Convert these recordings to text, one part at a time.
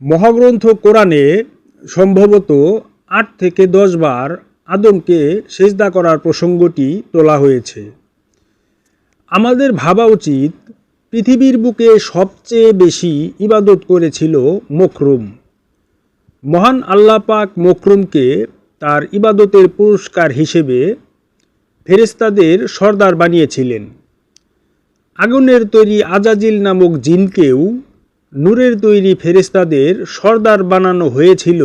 মহাগ্রন্থ কোরআনে সম্ভবত আট থেকে দশ বার আদমকে সেজদা করার প্রসঙ্গটি তোলা হয়েছে। আমাদের ভাবা উচিত, পৃথিবীর বুকে সবচেয়ে বেশি ইবাদত করেছিল মখরুম। মহান আল্লাহ পাক মখরুমকে তার ইবাদতের পুরস্কার হিসেবে ফেরেস্তাদের সর্দার বানিয়েছিলেন। আগুনের তৈরি আজাজিল নামক জিনকেও নূরের তৈরি ফেরেস্তাদের সর্দার বানানো হয়েছিল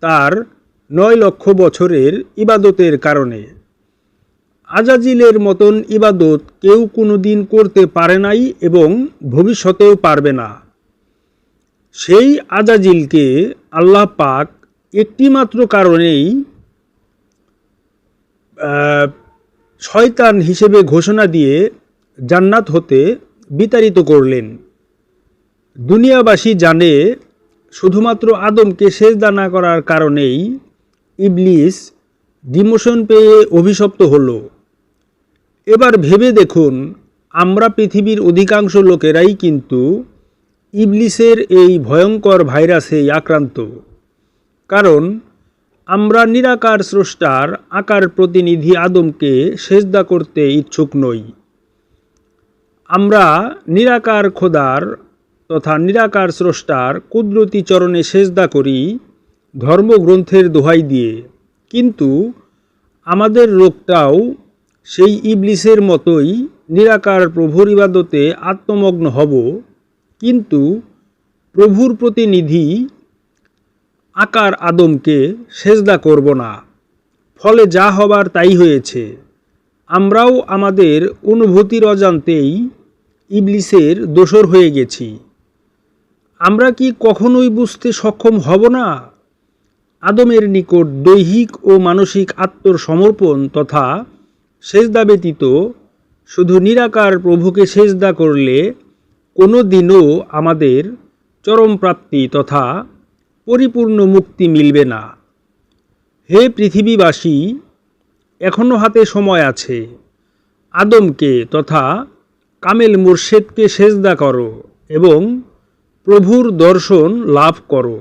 তার নয় লক্ষ বছরের ইবাদতের কারণে। আজাজিলের মতন ইবাদত কেউ কোনো দিন করতে পারে নাই এবং ভবিষ্যতেও পারবে না। সেই আজাজিলকে আল্লাহ পাক একটিমাত্র কারণেই শয়তান হিসেবে ঘোষণা দিয়ে জান্নাত হতে বিতাড়িত করলেন। দুনিয়াবাসী জানে শুধুমাত্র আদমকে সেজদা না করার কারণেই ইবলিস ডিমোশন পেয়ে অভিশপ্ত হল। এবার ভেবে দেখুন, আমরা পৃথিবীর অধিকাংশ লোকেরাই কিন্তু ইবলিসের এই ভয়ঙ্কর ভাইরাসে আক্রান্ত। কারণ আমরা নিরাকার স্রষ্টার আকার প্রতিনিধি আদমকে সেজদা করতে ইচ্ছুক নই। আমরা নিরাকার খোদার তথা নিরাকার স্রষ্টার কুদরতি চরণে সেজদা করি, ধর্মগ্রন্থের দোহাই দিয়ে। কিন্তু আমাদের রোগটাও সেই ইবলিসের মতোই নিরাকার প্রভুর ইবাদতে আত্মমগ্ন হব। কিন্তু প্রভুর প্রতিনিধি আকার আদমকে সেজদা করব না। ফলে যা হবার তাই হয়েছে। আমরাও আমাদের অনুভূতির অজান্তেই ইবলিসের দোসর হয়ে গেছি। আমরা কি কখনোই বুঝতে সক্ষম হব না? আদমের নিকট দৈহিক ও মানসিক আত্মর সমর্পণ তথা সেজদা ব্যতীত শুধু নিরাকার প্রভুকে সেজদা করলে কোনো দিনও আমাদের চরম প্রাপ্তি তথা পরিপূর্ণ মুক্তি মিলবে না। হে পৃথিবীবাসী এখনও হাতে সময় আছে। আদমকে তথা কামেল মুর্শেদকে সেজদা করো এবং প্রভুর দর্শন লাভ করো।